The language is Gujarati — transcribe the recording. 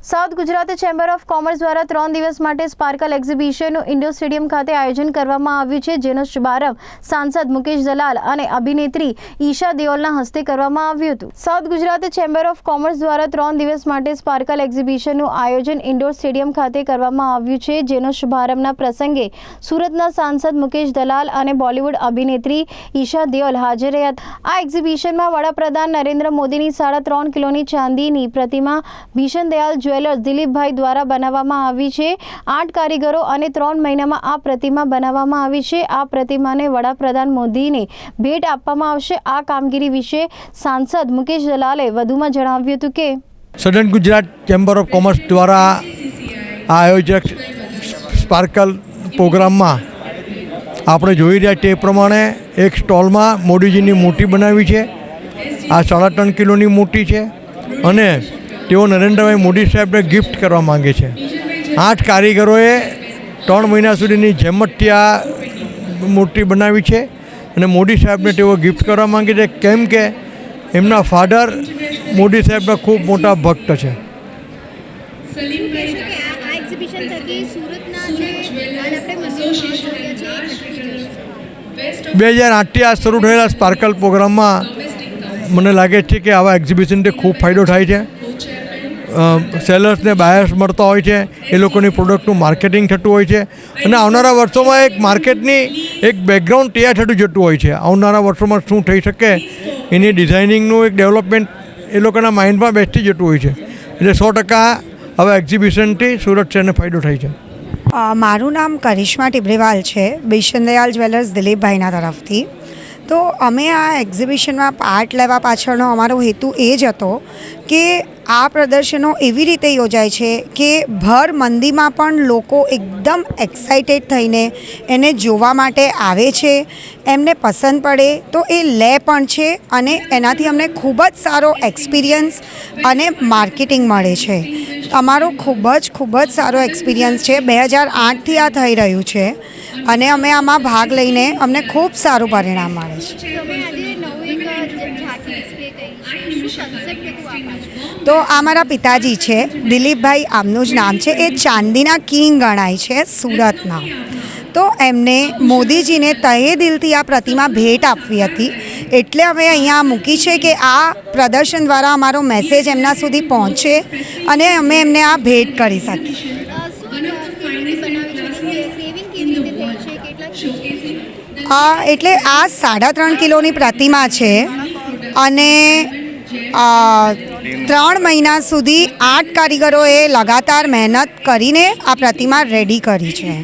South Gujarat chamber of commerce દ્વારા ત્રણ દિવસ માટે સ્પાર્કલ એક્ઝિબિશનનું ઇન્ડોર સ્ટેડિયમ ખાતે આયોજન કરવામાં આવ્યું છે, જેનો શુભારંભ સાંસદ મુકેશ દલાલ અને અભિનેત્રી ઈશા દેઓલના હસ્તે કરવામાં આવ્યું હતું south Gujarat chamber of commerce દ્વારા ત્રણ દિવસ માટે સ્પાર્કલ એક્ઝિબિશનનું આયોજન ઇન્ડોર સ્ટેડિયમ ખાતે કરવામાં આવ્યું છે, જેનો શુભારંભના પ્રસંગે સુરતના સાંસદ મુકેશ દલાલ અને બોલિવૂડ અભિનેત્રી ઈશા દેઓલ હાજર રહ્યા. આ એક્ઝિબિશનમાં વડાપ્રધાન નરેન્દ્ર મોદીની સાડા ત્રણ કિલોની ચાંદીની પ્રતિમા ભીષણ દયાલ જ્વેલર્સ દિલીપભાઈ દ્વારા બનાવવામાં આવી છે. આઠ કારીગરો અને ત્રણ મહિનામાં આ પ્રતિમા બનાવવામાં આવી છે. આ પ્રતિમાને વડાપ્રધાન મોદીને ભેટ આપવામાં આવશે. આ કામગીરી વિશે સાંસદ મુકેશ દલાલે વધુમાં જણાવ્યું હતું કે south Gujarat chamber of commerce દ્વારા આયોજક સ્પાર્કલ પ્રોગ્રામમાં આપણે જોઈ રહ્યા તે પ્રમાણે એક સ્ટોલમાં મોદીજીની મૂર્તિ બનાવી છે. આ સાડા ત્રણ કિલોની મૂર્તિ છે અને તેઓ નરેન્દ્રભાઈ મોદી સાહેબને ગિફ્ટ કરવા માગે છે. આઠ કારીગરોએ ત્રણ મહિના સુધીની જેમતથી આ મૂર્તિ બનાવી છે અને મોદી સાહેબને તેઓ ગિફ્ટ કરવા માંગે છે. કેમ કે એમના ફાધર મોદી સાહેબના ખૂબ મોટા ભક્ત છે. બે હજાર આઠથી આ શરૂ થયેલા સ્પાર્કલ પ્રોગ્રામમાં મને લાગે છે કે આવા એક્ઝિબિશનથી ખૂબ ફાયદો થાય છે. સેલર્સને બાયર્સ મળતા હોય છે, એ લોકોની પ્રોડક્ટનું માર્કેટિંગ થતું હોય છે. અને આવનારા વર્ષોમાં એક માર્કેટની એક બેકગ્રાઉન્ડ તૈયાર થતું જતું હોય છે. આવનારા વર્ષોમાં શું થઈ શકે, એની ડિઝાઇનિંગનું એક ડેવલપમેન્ટ એ લોકોના માઇન્ડમાં બેસતી જતું હોય છે. એટલે સો ટકા હવે એક્ઝિબિશનથી સુરત શહેરને ફાયદો થાય છે. મારું નામ કરિશ્મા ટિબ્રેવાલ છે, બિશનદયાલ જ્વેલર્સ દિલીપભાઈના તરફથી. તો અમે આ એક્ઝિબિશનમાં પાર્ટ લેવા પાછળનો અમારો હેતુ એ જ હતો કે આ પ્રદર્શનો એવી રીતે યોજાય છે કે ભર મંદીમાં પણ લોકો એકદમ એક્સાઇટેડ થઈને એને જોવા માટે આવે છે, એમને પસંદ પડે તો એ લે પણ છે અને એનાથી અમને ખૂબ જ સારો એક્સપિરિયન્સ અને માર્કેટિંગ મળે છે. અમારો ખૂબ જ ખૂબ જ સારો એક્સપિરિયન્સ છે. બે હજાર આઠથી આ થઈ રહ્યું છે અને અમે આમાં ભાગ લઈને અમને ખૂબ સારું પરિણામ મળે છે. તો આ મારા પિતાજી છે દિલીપભાઈ આમનું જ નામ છે. એ ચાંદીના કિંગ ગણાય છે સુરતના. તો એમને મોદીજીને તહે દિલથી આ પ્રતિમા ભેટ આપવી હતી. એટલે અમે અહીંયા મૂકી છે કે આ પ્રદર્શન દ્વારા અમારો મેસેજ એમના સુધી પહોંચે અને અમે એમને આ ભેટ કરી શકીએ. આ એટલે આ સાડા ત્રણ કિલોની પ્રતિમા છે અને ત્રણ મહિના સુધી આઠ કારીગરોએ લગાતાર મહેનત કરીને આ પ્રતિમા રેડી કરી છે.